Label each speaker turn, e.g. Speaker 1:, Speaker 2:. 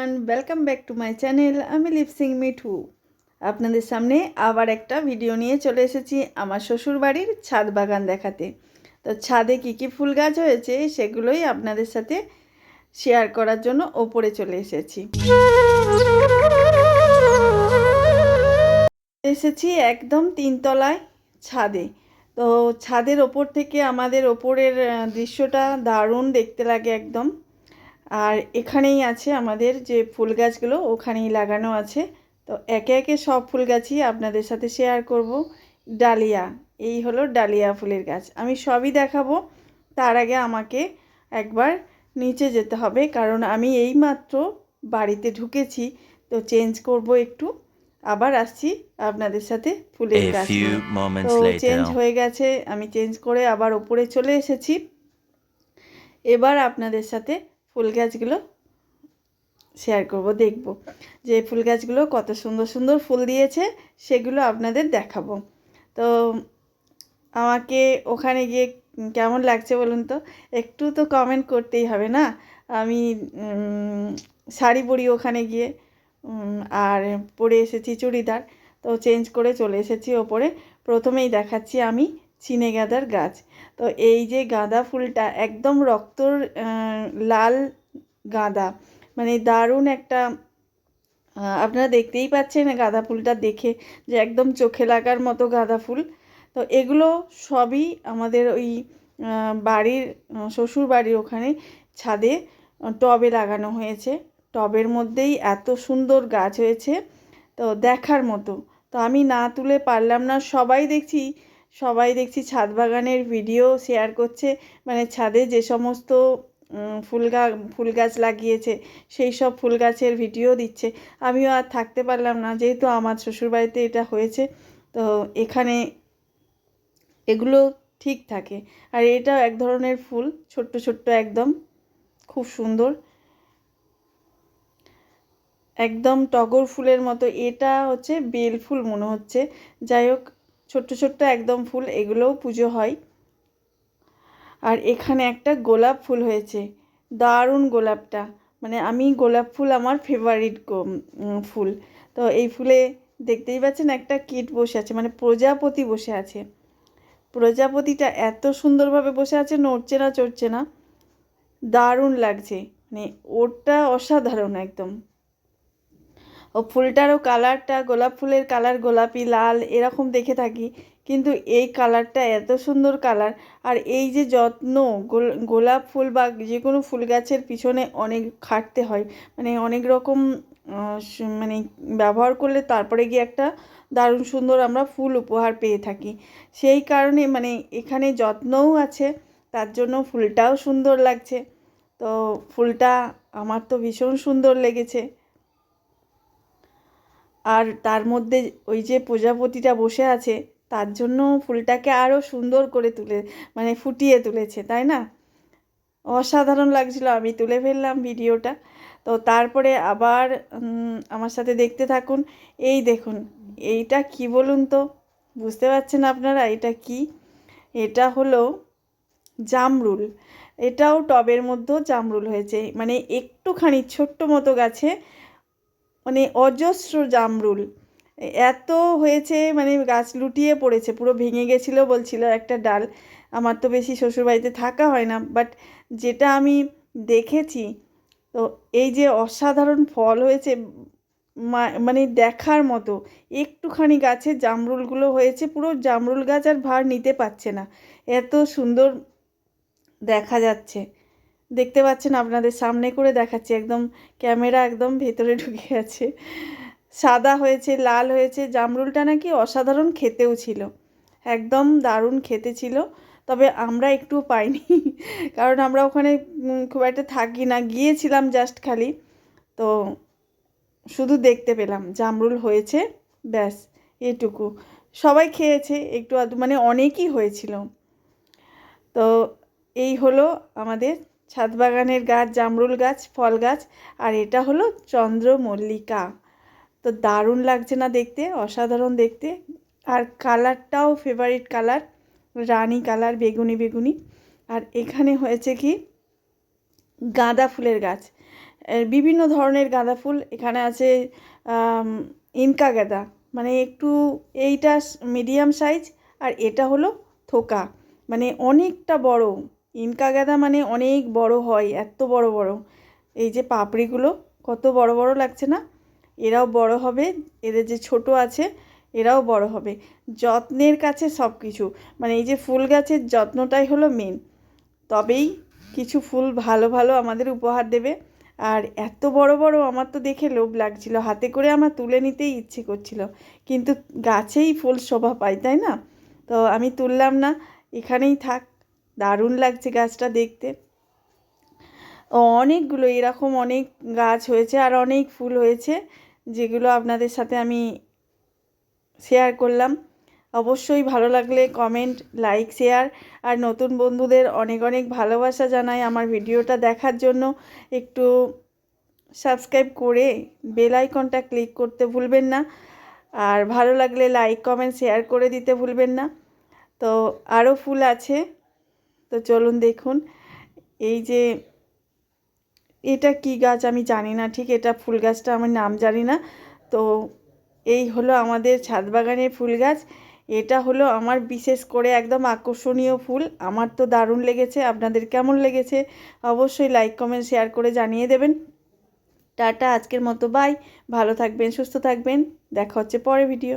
Speaker 1: Everyone welcome back to my channel আমি lip sync Mithu আপনাদের সামনে আবার একটা ভিডিও নিয়ে চলে এসেছি আমার শ্বশুর বাড়ির ছাদ বাগান দেখাতে। তো ছাদে কী কী ফুল গাছ হয়েছে সেগুলোই আপনাদের সাথে শেয়ার করার জন্য ওপরে চলে এসেছি। এসেছি একদম তিনতলায় ছাদে। তো ছাদের ওপর থেকে আমাদের ওপরের দৃশ্যটা দারুণ দেখতে লাগে একদম। আর এখানেই আছে আমাদের যে ফুল গাছগুলো ওখানেই লাগানো আছে। তো একে একে সব ফুল গাছই আপনাদের সাথে শেয়ার করব। ডালিয়া এই হলো ডালিয়া ফুলের গাছ। আমি সবই দেখাবো তার আগে আমাকে একবার নিচে যেতে হবে কারণ আমি এইমাত্র বাড়িতে ঢুকেছি তো চেঞ্জ করব একটু। আবার আসছি আপনাদের সাথে ফুলের গাছ তো চেঞ্জ হয়ে গেছে আমি চেঞ্জ করে আবার ওপরে চলে এসেছি। এবার আপনাদের সাথে ফুল গাছগুলো শেয়ার করব, দেখব যে ফুল গাছগুলো কত সুন্দর সুন্দর ফুল দিয়েছে, সেগুলো আপনাদের দেখাবো। তো আমাকে ওখানে গিয়ে কেমন লাগছে বলুন তো? একটু তো কমেন্ট করতেই হবে না? আমি শাড়ি পরি ওখানে গিয়ে আর পরে এসেছি চুড়িদার। তো চেঞ্জ করে চলে এসেছি ওপরে। প্রথমেই দেখাচ্ছি আমি চিনে গাঁদার গাছ। তো এই যে গাঁদা ফুলটা একদম রক্তর লাল গাঁদা মানে দারুণ একটা আপনারা দেখতেই পাচ্ছেন গাঁদা ফুলটা দেখে যে একদম চোখে লাগার মতো গাঁদা ফুল। তো এগুলো সবই আমাদের ওই বাড়ির, শ্বশুর বাড়ির ওখানে ছাদে, টবে লাগানো হয়েছে। টবের মধ্যেই এত সুন্দর গাছ হয়েছে, তো দেখার মতো। তো আমি না তুলে পারলাম না, সবাই দেখছি সবাই দেখছি ছাদ বাগানের ভিডিও শেয়ার করছে। মানে ছাদে যে সমস্ত ফুল ফুল গাছ লাগিয়েছে, সেই সব ফুল গাছের ভিডিও দিচ্ছে। আমিও আর থাকতে পারলাম না, যেহেতু আমার শ্বশুরবাড়িতে এটা হয়েছে, তো এখানে এগুলো ঠিক থাকে। আর এটাও এক ধরনের ফুল, ছোট্ট ছোট্ট একদম, খুব সুন্দর। একদম টগর ফুলের মতো। এটা হচ্ছে বেল ফুল মনে হচ্ছে। যাই হোক ছোট্ট ছোট্ট একদম ফুল, এগুলোও পুজো হয়। আর এখানে একটা গোলাপ ফুল হয়েছে। দারুণ গোলাপটা। মানে আমি গোলাপ ফুল আমার ফেভারিট ফুল। তো এই ফুলে দেখতেই পাচ্ছেন একটা কীট বসে আছে মানে প্রজাপতি বসে আছে। প্রজাপতিটা এত সুন্দরভাবে বসে আছে, নড়ছে না, চড়ছে না। দারুণ লাগছে। মানে ওটা অসাধারণ একদম। ও ফুলটারও কালারটা, গোলাপ ফুলের কালার, গোলাপি, লাল, এরকম দেখে থাকি। কিন্তু এই কালারটা এত সুন্দর কালার। আর এই যে যত্ন, গোল- গোলাপ ফুল বা যে কোনো ফুল গাছের পিছনে অনেক খাটতে হয়। মানে অনেক রকম মানে ব্যবহার করলে তারপরে গিয়ে একটা দারুণ সুন্দর আমরা ফুল উপহার পেয়ে থাকি। সেই কারণে মানে এখানে যত্নও আছে, তার জন্য ফুলটাও সুন্দর লাগছে। তো ফুলটা আমার তো ভীষণ সুন্দর লেগেছে। আর তার মধ্যে ওই যে প্রজাপতিটা বসে আছে, তার জন্য ফুলটাকে আরও সুন্দর করে তুলে মানে ফুটিয়ে তুলেছে, তাই না? অসাধারণ লাগছিল, আমি তুলে ফেললাম ভিডিওটা। তো তারপরে আবার আমার সাথে দেখতে থাকুন। এই দেখুন, এইটা কি বলুন তো? বুঝতে পারছেন আপনারা এটা কি? এটা হলো জামরুল। এটাও টবের মধ্যেও জামরুল হয়েছে মানে একটুখানি ছোট্ট মতো গাছে মানে অজস্র জামরুল। এত হয়েছে মানে গাছ লুটিয়ে পড়েছে, পুরো ভেঙে গেছিল বলছিল একটা ডাল। আমার তো বেশি শ্বশুরবাড়িতে থাকা হয় না বাট যেটা আমি দেখেছি, তো এই যে অসাধারণ ফল হয়েছে মানে দেখার মতো, একটুখানি গাছে জামরুলগুলো হয়েছে, পুরো জামরুল গাছ আর ভার নিতে পারছে না। এত সুন্দর দেখা যাচ্ছে। দেখতে পাচ্ছেন আপনাদের সামনে করে দেখাচ্ছি, একদম ক্যামেরা একদম ভেতরে ঢুকে গেছে। সাদা হয়েছে, লাল হয়েছে, জামরুলটা নাকি অসাধারণ খেতেও ছিল, একদম দারুণ খেতে ছিল, তবে আমরা একটু পাইনি, কারণ আমরা ওখানে খুব একটা থাকি না, গিয়েছিলাম জাস্ট খালি, তো শুধু দেখতে পেলাম, জামরুল হয়েছে, ব্যাস, এটুকু, সবাই খেয়েছে, একটু মানে অনেকই হয়েছিল, তো এই হলো আমাদের ছাদ বাগানের গাছ, জামরুল গাছ, ফল গাছ, আর এটা হলো চন্দ্রমল্লিকা। তো দারুণ লাগছে না দেখতে, অসাধারণ দেখতে। আর কালারটাও ফেভারিট কালার, রানী কালার, বেগুনি বেগুনি। আর এখানে হয়েছে কি, গাঁদা ফুলের গাছ। বিভিন্ন ধরনের গাঁদা ফুল। এখানে আছে ইনকা গাঁদা। মানে একটু এইটা মিডিয়াম সাইজ আর এটা হলো থোকা। মানে অনেকটা বড়। ইনকা গাঁদা মানে অনেক বড় হয়, এত বড় বড়। এই যে পাপড়িগুলো কত বড় বড় লাগছে না? এরাও বড় হবে, এদের যে ছোট আছে, এরাও বড় হবে। যত্নের কাছে সব কিছু মানে এই যে ফুল গাছের যত্নটাই হলো মেন তবেই কিছু ফুল ভালো ভালো আমাদের উপহার দেবে। আর এত বড় বড় আমার তো দেখে লোভ লাগছিল, হাতে করে আমার তুলে নিতেই ইচ্ছে করছিল। কিন্তু গাছেই ফুল শোভা পায়, তাই না? তো আমি তুললাম না, এখানেই থাক। দারুণ লাগছে গাছটা দেখতে। অনেকগুলো, এরকম অনেক গাছ হয়েছে আর অনেক ফুল হয়েছে, যেগুলো আপনাদের সাথে আমি শেয়ার করলাম। অবশ্যই ভালো লাগলে কমেন্ট লাইক শেয়ার আর নতুন বন্ধুদের অনেক অনেক ভালোবাসা জানাই আমার ভিডিওটা দেখার জন্য। একটু সাবস্ক্রাইব করে বেল আইকনটা ক্লিক করতে ভুলবেন না আর ভালো লাগলে লাইক কমেন্ট শেয়ার করে দিতে ভুলবেন না। তো আরও ফুল আছে। তো চলুন দেখুন, এই যে এটা কি গাছ আমি জানি না, ঠিক এটা ফুল গাছটা আমার নাম জানি না। তো এই হলো আমাদের ছাদ বাগানের ফুল গাছ, এটা হলো আমার বিশেষ করে একদম আকর্ষণীয় ফুল, আমার তো দারুণ লেগেছে, আপনাদের কেমন লেগেছে অবশ্যই লাইক কমেন্ট শেয়ার করে জানিয়ে দেবেন। টাটা, আজকের মতো বাই ভালো থাকবেন, সুস্থ থাকবেন, দেখা হচ্ছে পরে ভিডিও